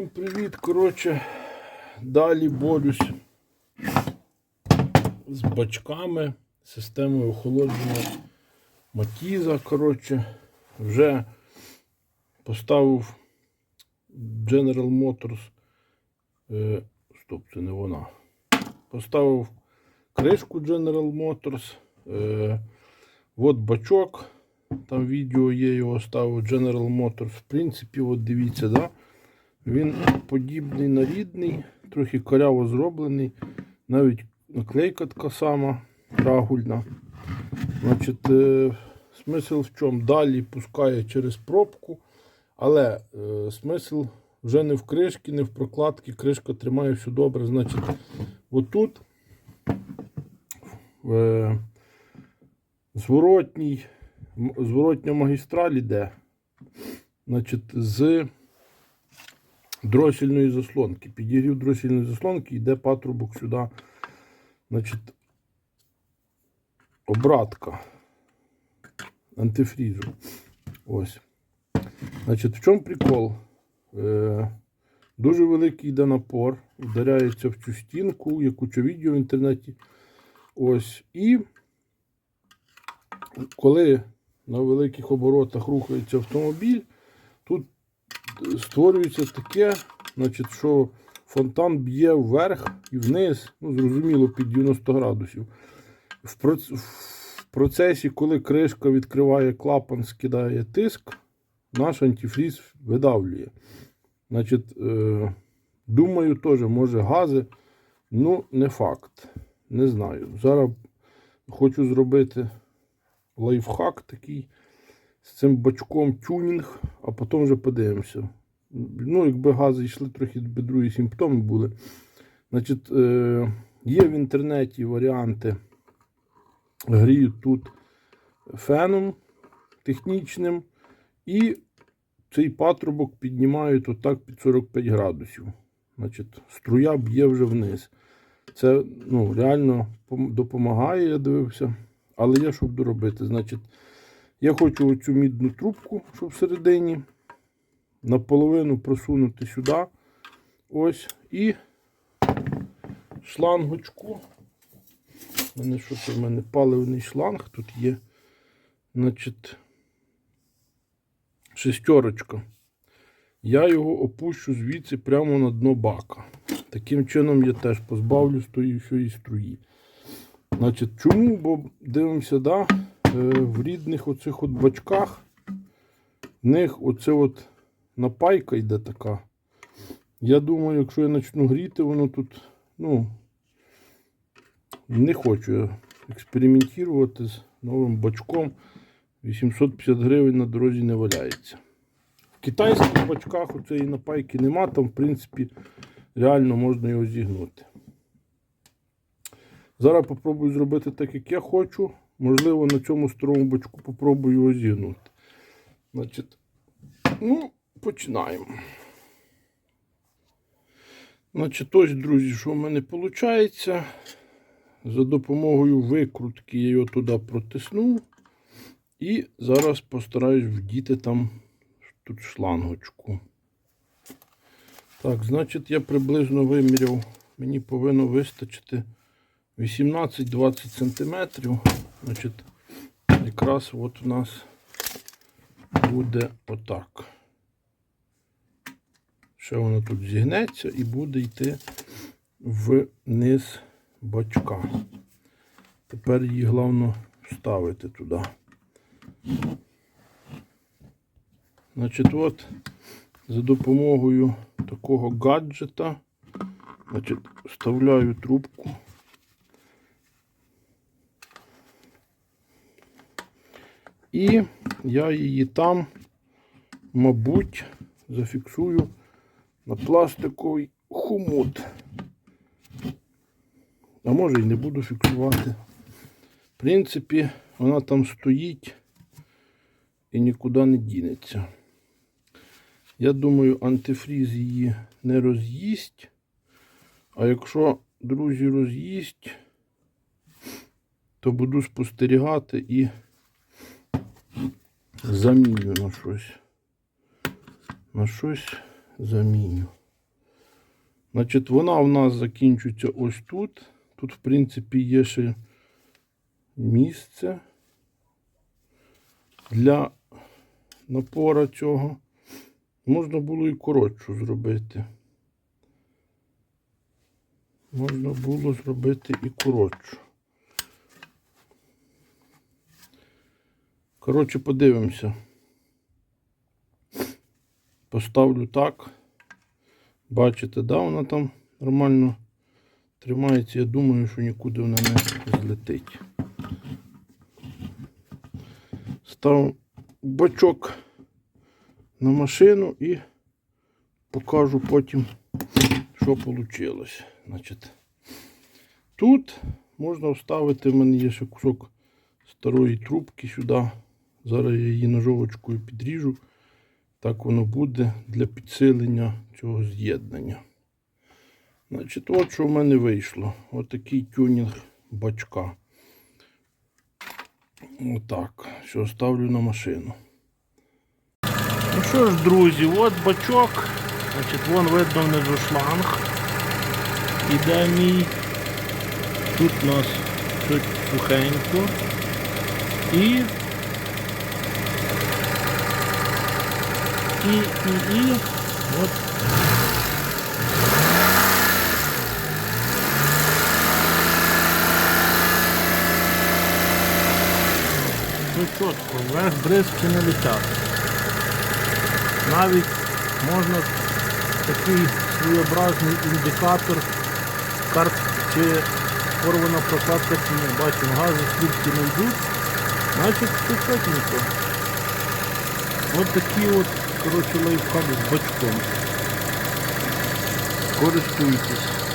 Всім привіт! Коротше, далі борюсь з бачками, системою охолодження матіза. Коротше, вже поставив General Motors. Е, стоп, це не вона. Поставив кришку General Motors. Е, от бачок. Там відео є, його ставив General Motors. В принципі, от дивіться, да? Він подібний на рідний, трохи коряво зроблений. Навіть наклейка така сама, рагульна. Значить, е, смисл в чому? Далі пускає через пробку, але е, смисл вже не в кришці, не в прокладці. Кришка тримає все добре. Значить, отут е, зворотній зворотня магістраль іде значить, з дросільної заслонки. Підігрів дросільної заслонки, йде патрубок сюди. Значить, обратка антифрізу. Ось. Значить, в чому прикол? Е, дуже великий йде напор, вдаряється в цю стінку, є куча відео в інтернеті. Ось. І коли на великих оборотах рухається автомобіль, створюється таке, значить, що фонтан б'є вверх і вниз, ну, зрозуміло, під 90 градусів. В, проц... в процесі, коли кришка відкриває клапан, скидає тиск, наш антифріз видавлює. Значить, е... думаю, теж може гази, ну, не факт. Не знаю. Зараз хочу зробити лайфхак такий з цим бачком тюнінг, а потім вже подивимося. Ну, якби гази йшли, трохи другі симптоми були. Значить, е, є в інтернеті варіанти. Гріють тут феном технічним. І цей патрубок піднімають отак під 45 градусів. Значить, струя б'є вже вниз. Це ну, реально допомагає, я дивився. Але є, щоб доробити. Значить, я хочу оцю мідну трубку, що всередині, наполовину просунути сюди. Ось. І шлангочку. У мене що це в мене паливний шланг тут є. Значить, шестерочка. Я його опущу звідси прямо на дно бака. Таким чином я теж позбавлюсь тої всієї струї. Значить, чому? Бо дивимося, да, в рідних оцих от бачках, в них оце от напайка йде така. Я думаю, якщо я почну гріти, воно тут, ну, не хочу я експериментувати з новим бачком. 850 гривень на дорозі не валяється. В китайських бачках оцеї напайки нема, там, в принципі, реально можна його зігнути. Зараз попробую зробити так, як я хочу. Можливо, на цьому старому бачку попробую його зігнути. Значить, ну, починаємо. Значить, ось, друзі, що в мене виходить. За допомогою викрутки я його туди протиснув. І зараз постараюсь вдіти там тут шлангочку. Так, значить, я приблизно виміряв, мені повинно вистачити 18-20 сантиметрів. Значить, якраз от у нас буде отак. Ще воно тут зігнеться і буде йти вниз бачка. Тепер її головне вставити туди. Значить, от за допомогою такого гаджета значить, вставляю трубку. І я її там, мабуть, зафіксую на пластиковий хомут. А може і не буду фіксувати. В принципі, вона там стоїть і нікуди не дінеться. Я думаю, антифріз її не роз'їсть. А якщо, друзі, роз'їсть, то буду спостерігати і заміню на щось. На щось заміню. Значить, вона в нас закінчується ось тут. Тут, в принципі, є ще місце для напора цього. Можна було і коротшу зробити. Можна було зробити і коротшу. Коротше, подивимося. Поставлю так. Бачите, да, вона там нормально тримається. Я думаю, що нікуди вона не злетить. Став бачок на машину і покажу потім, що вийшло. Значить, тут можна вставити, в мене є ще кусок старої трубки сюди. Зараз я її ножовочкою підріжу. Так воно буде для підсилення цього з'єднання. Значить, от що в мене вийшло. Отакий тюнінг бачка. Отак. Що ставлю на машину. Ну що ж, друзі, от бачок. Значить, вон видно внизу шланг. Іде мій. Тут у нас чуть сухенько. І і, і, і, от. Все чітко, вверх бризки не летять. Навіть можна такий своєобразний індикатор карт чи порвана прокладка чи ні. Бачимо, гази слідки не йдуть. Значить, все чотенько. Ось такий от, коротше, лайфхак з бачком. Користуйтесь.